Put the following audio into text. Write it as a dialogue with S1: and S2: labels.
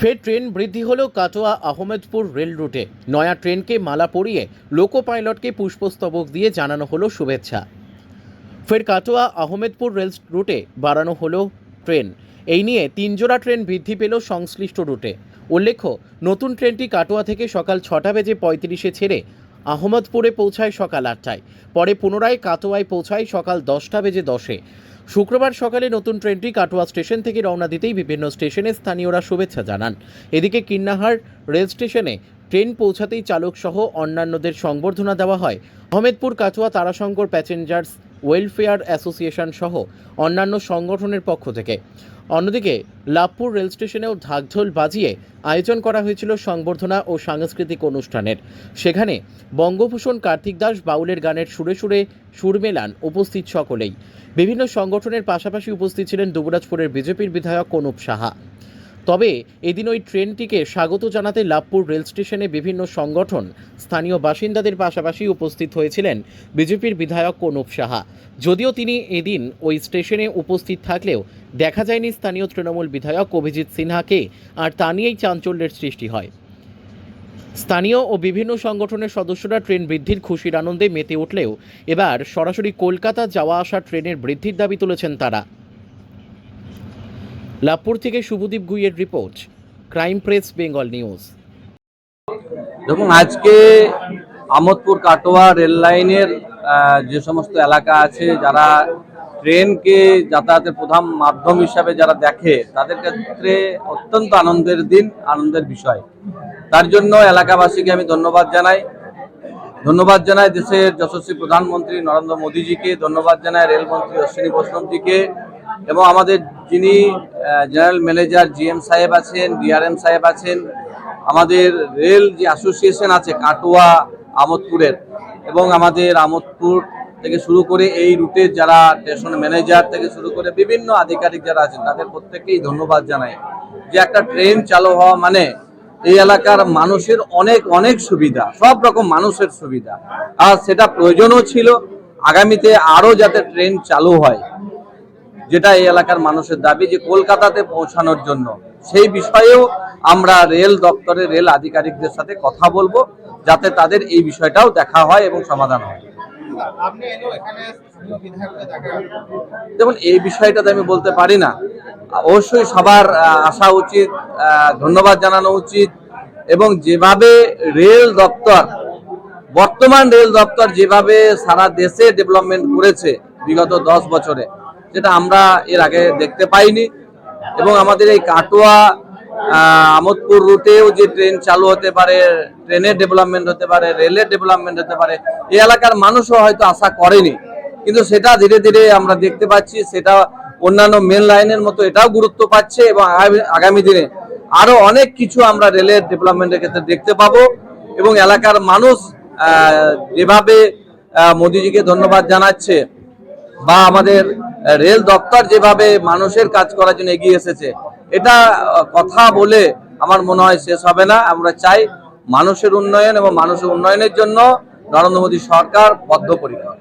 S1: ফের ট্রেন বৃদ্ধি হলো কাটোয়া আহমেদপুর রেল রুটে। নয়া ট্রেনকে মালা পরিয়ে লোকো পাইলটকে পুষ্পস্তবক দিয়ে জানানো হলো শুভেচ্ছা। ফের কাটোয়া আহমেদপুর রেল রুটে বাড়ানো হলো ট্রেন। এই নিয়ে তিনজোড়া ট্রেন বৃদ্ধি পেল সংশ্লিষ্ট রুটে। উল্লেখ্য, নতুন ট্রেনটি কাটোয়া থেকে সকাল ছটা বেজে পঁয়ত্রিশে ছেড়ে আহমদপুরে পৌঁছায় সকাল আটটায়। পরে পুনরায় কাটোয়ায় পৌঁছায় সকাল দশটা বেজে দশে। শুক্রবার সকালে নতুন ট্রেনটি কাটোয়া স্টেশন থেকে রওনা দিতেই বিভিন্ন স্টেশনে স্থানীয়রা শুভেচ্ছা জানান। এদিকে কিন্নাহার রেল স্টেশনে ট্রেন পৌঁছাতেই চালক সহ অন্যান্যদের সংবর্ধনা দেওয়া হয়। Ahmedpur, Katwa, Tarashankar passengers welfare association সহ অন্যান্য সংগঠনের পক্ষ থেকে। অন্যদিকে, লাভপুর রেল স্টেশনেও ঢাকঢোল বাজিয়ে আয়োজন করা হয়েছিল সংবর্ধনা ও সাংস্কৃতিক অনুষ্ঠানের। সেখানে বঙ্গভূষণ কার্তিক দাস বাউলের গানের সুরে সুরে সুর মেলান উপস্থিত সকলেই। বিভিন্ন সংগঠনের পাশাপাশি উপস্থিত ছিলেন দুবরাজপুরের বিজেপির বিধায়ক কনুপ সাহা। তবে এদিন ওই ট্রেনটিকে স্বাগত জানাতে লাভপুর রেল স্টেশনে বিভিন্ন সংগঠন, স্থানীয় বাসিন্দাদের পাশাপাশি উপস্থিত হয়েছিলেন বিজেপির বিধায়ক কনুপ সাহা। যদিও তিনি এদিন ওই স্টেশনে উপস্থিত থাকলেও দেখা যায়নি স্থানীয় তৃণমূল বিধায়ক অভিজিৎ সিনহাকে, আর তা নিয়েই চাঞ্চল্যের সৃষ্টি হয়। স্থানীয় ও বিভিন্ন সংগঠনের সদস্যরা ট্রেন বৃদ্ধির খুশির আনন্দে মেতে উঠলেও এবার সরাসরি কলকাতা যাওয়া আসা ট্রেনের বৃদ্ধির দাবি তুলেছেন তারা। লাভপুর থেকে Subhadip গুইয়ের report, crime press, Bengal news.
S2: দেখুন, আজকে আমোদপুর কাটোয়া রেল লাইনের যে সমস্ত এলাকা আছে, যারা ট্রেনকে যাতায়াতের প্রধান মাধ্যম হিসাবে যারা দেখে, তাদের ক্ষেত্রে অত্যন্ত আনন্দের দিন, আনন্দের বিষয়। তার জন্য এলাকাবাসীকে আমি ধন্যবাদ জানাই। ধন্যবাদ জানাই দেশের যশস্বী প্রধানমন্ত্রী নরেন্দ্র মোদীজিকে, ধন্যবাদ জানাই রেলমন্ত্রী অশ্বিনী বৈষ্ণবজিকে এবং আমাদের যিনি জেনারেল ম্যানেজার জিএম সাহেব আছেন, ডিআরএম সাহেব আছেন, আমাদের রেল যে অ্যাসোসিয়েশন আছে কাটোয়া, আমোদপুরের, এবং আমাদের আমোদপুর থেকে শুরু করে এই রুটের যারা স্টেশন ম্যানেজার থেকে শুরু করে বিভিন্ন আধিকারিক যারা আছেন, তাদের প্রত্যেককেই ধন্যবাদ জানাই যে একটা ট্রেন চালু হওয়া মানে এই এলাকার মানুষের অনেক অনেক সুবিধা, সব রকম মানুষের সুবিধা। আর সেটা প্রয়োজনও ছিল, আগামীতে আরও যাতে ট্রেন চালু হয় যেটা এই এলাকার মানুষের দাবি যে কলকাতাতে পৌঁছানোর জন্য। সেই বিষয়েও আমরা রেল দপ্তরে রেল আধিকারিকদের সাথে কথা বলব যাতে তাদের এই বিষয়টাও দেখা হয় এবং সমাধান হয়। দেখুন এই বিষয়টাতে আমি বলতে পারি না। অবশ্যই সবার আসা উচিত ধন্যবাদ জানানো উচিত এবং যেভাবে রেল দপ্তর বর্তমান রেল দপ্তর যেভাবে সারা দেশে ডেভেলপমেন্ট করেছে বিগত দশ বছরে যেটা আমরা এর আগে দেখতে পাইনি। এবং আমাদের এই কাটোয়া আমোদপুর রুটেও যে ট্রেন চালু হতে পারে, ট্রেনের ডেভেলপমেন্ট হতে পারে, রেলের ডেভেলপমেন্ট হতে পারে, এই এলাকার মানুষও হয়তো আশা করেনি। কিন্তু সেটা ধীরে ধীরে আমরা দেখতে পাচ্ছি, সেটা অন্যান্য মেন লাইনের মতো এটাও গুরুত্ব পাচ্ছে এবং আগামী- দিনে আরও অনেক কিছু আমরা রেলের ডেভেলপমেন্টের ক্ষেত্রে দেখতে পাবো। এবং এলাকার মানুষ যেভাবে মোদিজিকে ধন্যবাদ জানাচ্ছে বা আমাদের রেল দপ্তর যেভাবে মানুষের কাজ করার জন্য এগিয়ে এসেছে, এটা কথা বলে আমার মনে হয় শেষ হবে না। আমরা চাই মানুষের উন্নয়ন এবং মানুষের উন্নয়নের জন্য নরেন্দ্র মোদী সরকার বদ্ধপরিকর।